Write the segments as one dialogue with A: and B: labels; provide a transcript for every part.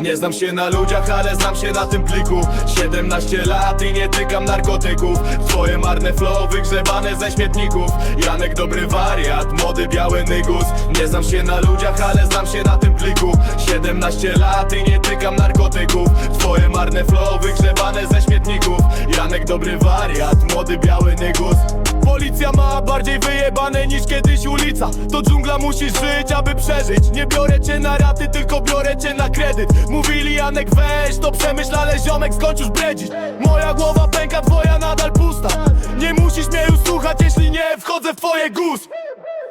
A: Nie znam się na ludziach, ale znam się na tym pliku. 17 lat i nie tykam narkotyków. Twoje marne flow wygrzebane ze śmietników. Janek dobry wariat, młody biały nygus. Nie znam się na ludziach, ale znam się na tym pliku. 17 lat i nie tykam narkotyków dobry wariat, młody biały nygus Policja ma bardziej wyjebane niż kiedyś ulica. To dżungla musisz żyć, aby przeżyć. Nie biorę cię na raty, tylko biorę cię na kredyt. Mówili Janek weź, to przemyśl, ale ziomek skończ już bredzić Moja głowa pęka, twoja nadal pusta. Nie musisz mnie już słuchać, jeśli nie wchodzę w twoje gus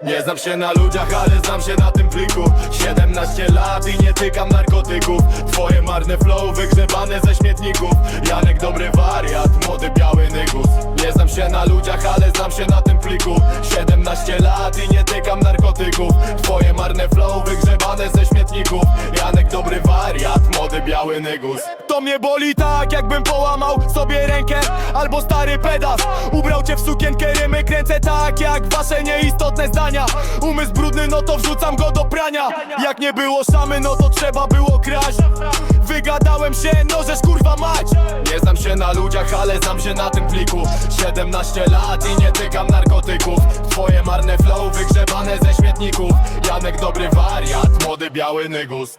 A: nie znam się na ludziach, ale znam się na tym pliku. 17 lat i nie tykam narkotyków. Twoje marne flow wygrzebane ze śmietników. Janek dobry wariat, młody biały nygus. Nie znam się na ludziach, ale znam się na tym pliku. 17 lat i nie tykam narkotyków. Twoje marne flow wygrzebane ze śmietników. Janek dobry wariat, młody biały nygus To mnie boli tak, jakbym połamał sobie rękę. Albo stary pedas Ubrał cię w sukienkę, rymy kręcę tak jak wasze nieistotne zdania. Umysł brudny, no to wrzucam go do prania. Jak nie było szamy, no to trzeba było kraść. Wygadałem się, no żeż kurwa mać. Nie znam się na ludziach, ale znam się na tym pliku. 17 lat i nie tykam narkotyków. Twoje marne flow wygrzebane ze śmietników. Janek dobry wariat, młody biały nygus